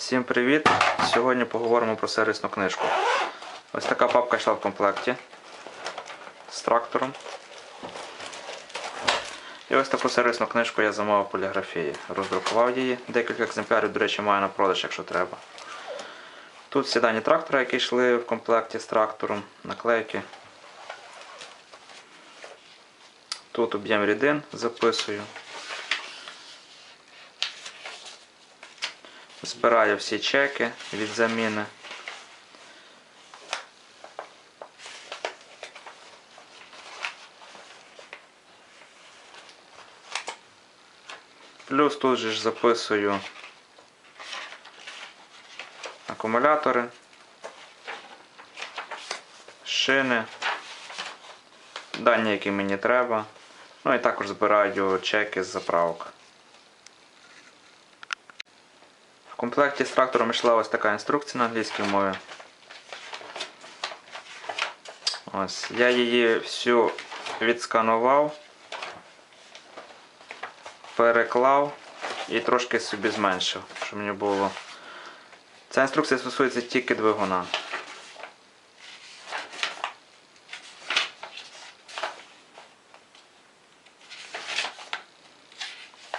Всім привіт! Сьогодні поговоримо про сервісну книжку. Ось така папка йшла в комплекті з трактором. І ось таку сервісну книжку я замовив в поліграфії. Роздрукував її. Декілька екземплярів, до речі, маю на продаж, якщо треба. Тут всі дані трактора, які йшли в комплекті з трактором, наклейки. Тут об'єм рідин записую. Збираю всі чеки від заміни. Плюс тут же записую акумулятори, шини, дані, які мені треба. Ну і також збираю чеки з заправок. В комплекті з трактором йшла ось така інструкція на англійській мові. Ось, я її всю відсканував, переклав і трошки собі зменшив, щоб мені було. Ця інструкція стосується тільки двигуна.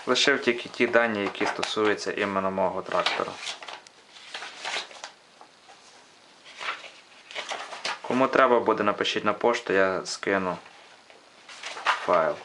Лишив тільки ті дані, які стосуються іменно мого трактора. Кому треба буде, напишіть на пошту, я скину файл.